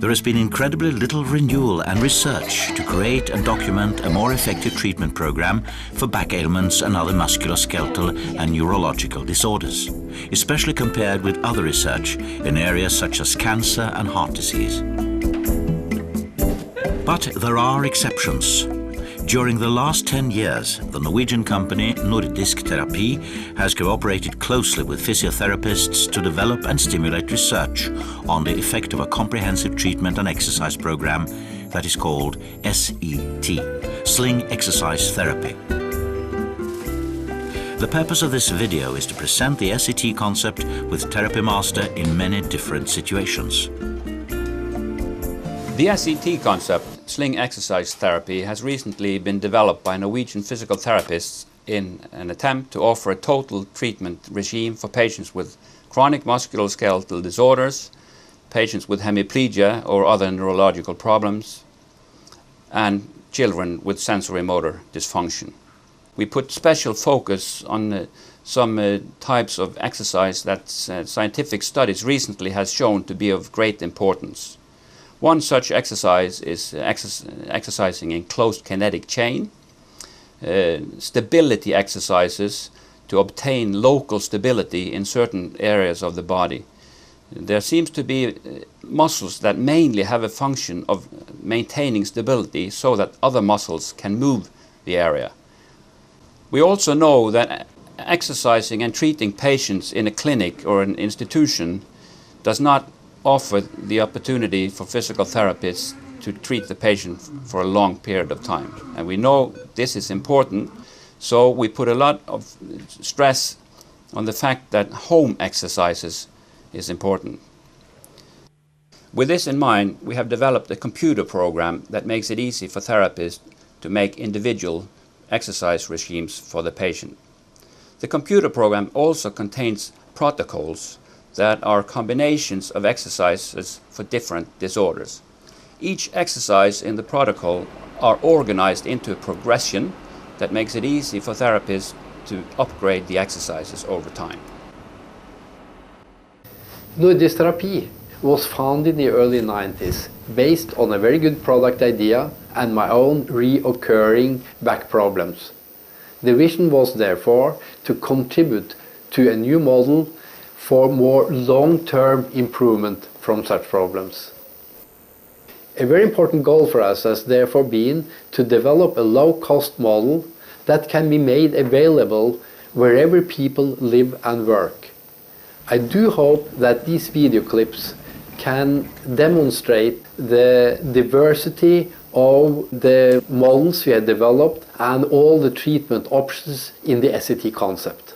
There has been incredibly little renewal and research to create and document a more effective treatment program for back ailments and other musculoskeletal and neurological disorders, especially compared with other research in areas such as cancer and heart disease. But there are exceptions. During the last 10 years, the Norwegian company Nordisk Terapi has cooperated closely with physiotherapists to develop and stimulate research on the effect of a comprehensive treatment and exercise program that is called SET, Sling Exercise Therapy. The purpose of this video is to present the SET concept with Therapy Master in many different situations. The SET concept Sling exercise therapy has recently been developed by Norwegian physical therapists in an attempt to offer a total treatment regime for patients with chronic musculoskeletal disorders, patients with hemiplegia or other neurological problems, and children with sensory motor dysfunction. We put special focus on uh, some uh, types of exercise that uh, scientific studies recently has shown to be of great importance. One such exercise is exercising in closed kinetic chain, uh, stability exercises to obtain local stability in certain areas of the body. There seems to be uh, muscles that mainly have a function of maintaining stability so that other muscles can move the area. We also know that exercising and treating patients in a clinic or an institution does not offer the opportunity for physical therapists to treat the patient for a long period of time. And we know this is important, so we put a lot of stress on the fact that home exercises is important. With this in mind, we have developed a computer program that makes it easy for therapists to make individual exercise regimes for the patient. The computer program also contains protocols that are combinations of exercises for different disorders. Each exercise in the protocol are organized into a progression that makes it easy for therapists to upgrade the exercises over time. Nordisk Terapi was founded in the early 90s based on a very good product idea and my own reoccurring back problems. The vision was therefore to contribute to a new model for more long-term improvement from such problems. A very important goal for us has therefore been to develop a low-cost model that can be made available wherever people live and work. I do hope that these video clips can demonstrate the diversity of the models we have developed and all the treatment options in the SET concept.